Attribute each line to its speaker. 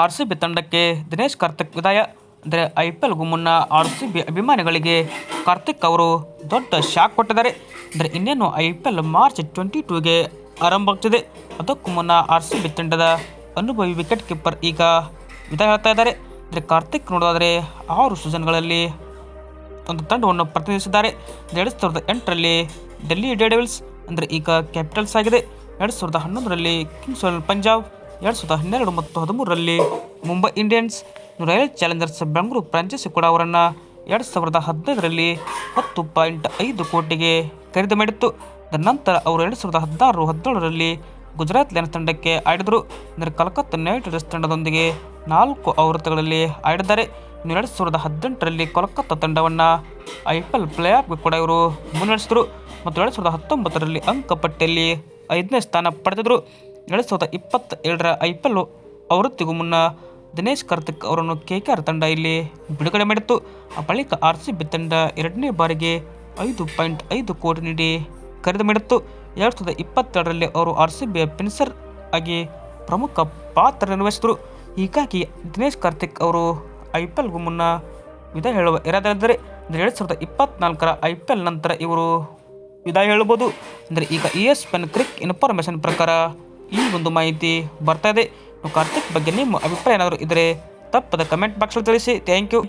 Speaker 1: R C B ತಂಡಕ್ಕೆ ದಿನೇಶ್ ಕಾರ್ತಿಕ್ ವಿದಾಯ. ಅಂದರೆ ಐ ಪಿ ಎಲ್ಗೂ ಮುನ್ನ ಆರ್ ಸಿ ಬಿ ಅಭಿಮಾನಿಗಳಿಗೆ ಕಾರ್ತಿಕ್ ಅವರು ದೊಡ್ಡ ಶಾಕ್ ಕೊಟ್ಟಿದ್ದಾರೆ. ಅಂದರೆ ಇನ್ನೇನು I P L March twenty ಟೂಗೆ ಆರಂಭವಾಗ್ತಿದೆ ಅದಕ್ಕೂ ಮುನ್ನ ಆರ್ ಸಿ ಬಿ ತಂಡದ ಅನುಭವಿ ವಿಕೆಟ್ ಕೀಪರ್ ಈಗ ವಿದಾಯ ಹೇಳ್ತಾ ಇದ್ದಾರೆ. ಅಂದರೆ ಕಾರ್ತಿಕ್ ನೋಡೋದಾದರೆ ಆರು ಸೀಸನ್ಗಳಲ್ಲಿ ಒಂದು ತಂಡವನ್ನು ಪ್ರತಿನಿಧಿಸಿದ್ದಾರೆ. ಎರಡು ಸಾವಿರದ ಎಂಟರಲ್ಲಿ ಡೆಲ್ಲಿ ಡೇಡೆವಿಲ್ಸ್ ಅಂದರೆ ಈಗ ಕ್ಯಾಪಿಟಲ್ಸ್ ಆಗಿದೆ. ಎರಡು ಸಾವಿರದ ಹನ್ನೊಂದರಲ್ಲಿ ಕಿಂಗ್ಸ್ ಪಂಜಾಬ್ ಎರಡು ಸಾವಿರದ ಹನ್ನೆರಡು ಮತ್ತು ಹದಿಮೂರರಲ್ಲಿ Mumbai Indians royal challengers Bengaluru franchise ಕೂಡ ಅವರನ್ನು ಎರಡು ಸಾವಿರದ ಹದಿನೈದರಲ್ಲಿ ಹತ್ತು ಪಾಯಿಂಟ್ ಐದು ಕೋಟಿಗೆ ಖರೀದಿ ಮಾಡಿತ್ತು. ನಂತರ ಅವರು ಎರಡು ಸಾವಿರದ ಹದಿನಾರು ಹದಿನೇಳರಲ್ಲಿ ಗುಜರಾತ್ ಲೈನ್ಸ್ ತಂಡಕ್ಕೆ ಆಡಿದರು. ಅಂದರೆ ಕಲ್ಕತ್ತಾ ನೈಟ್ ರೈಡರ್ಸ್ ತಂಡದೊಂದಿಗೆ ನಾಲ್ಕು ಆವೃತ್ತಗಳಲ್ಲಿ ಆಡಿದ್ದಾರೆ. ಇನ್ನು ಎರಡು ಸಾವಿರದ ಹದಿನೆಂಟರಲ್ಲಿ ಕೋಲ್ಕತ್ತಾ ತಂಡವನ್ನು ಐ ಪಿ ಎಲ್ ಪ್ಲೇ ಆಫ್ಗೆ ಕೂಡ ಇವರು ಮುನ್ನಡೆಸಿದರು. ಮತ್ತು ಎರಡು ಸಾವಿರದ ಹತ್ತೊಂಬತ್ತರಲ್ಲಿ ಅಂಕಪಟ್ಟಿಯಲ್ಲಿ ಐದನೇ ಸ್ಥಾನ ಪಡೆದಿದ್ದರು. ಎರಡು ಸಾವಿರದ ಇಪ್ಪತ್ತ ಎರಡರ ಐ ಪಿ ಎಲ್ ಆವೃತ್ತಿಗೂ ಮುನ್ನ ದಿನೇಶ್ ಕಾರ್ತಿಕ್ ಅವರನ್ನು ಕೆ ಕೆ ಆರ್ ತಂಡ ಇಲ್ಲಿ ಬಿಡುಗಡೆ ಮಾಡಿತ್ತು. ಆ ಬಳಿಕ ಆರ್ ಸಿ ಬಿ ತಂಡ ಎರಡನೇ ಬಾರಿಗೆ ಐದು ಪಾಯಿಂಟ್ ಐದು ಕೋಟಿ ನೀಡಿ ಖರೀದಿ ಮಾಡಿತ್ತು. ಎರಡು ಸಾವಿರದ ಇಪ್ಪತ್ತೆರಡರಲ್ಲಿ ಅವರು ಆರ್ ಸಿ ಬಿ ಪಿನ್ಸರ್ ಆಗಿ ಪ್ರಮುಖ ಪಾತ್ರ ನಿರ್ವಹಿಸಿದರು. ಹೀಗಾಗಿ ದಿನೇಶ್ ಕಾರ್ತಿಕ್ ಅವರು ಐ ಪಿ ಎಲ್ಗೂ ಮುನ್ನ ವಿದಾಯ ಹೇಳುವ ಇರಾದರೆ ಅಂದರೆ ಎರಡು ಸಾವಿರದ ಇಪ್ಪತ್ತ್ನಾಲ್ಕರ ಐ ಪಿ ಎಲ್ ನಂತರ ಇವರು ವಿದಾಯ ಹೇಳ್ಬೋದು ಅಂದರೆ ಈಗ E S P N cric information ಪ್ರಕಾರ ಈ ಒಂದು ಮಾಹಿತಿ ಬರ್ತಾ ಇದೆ. ಕಾರ್ತಿಕ್ ಬಗ್ಗೆ ನಿಮ್ಮ ಅಭಿಪ್ರಾಯ ಏನಾದರೂ ಇದ್ದರೆ ತಪ್ಪದ ಕಮೆಂಟ್ ಬಾಕ್ಸಲ್ಲಿ ತಿಳಿಸಿ. Thank you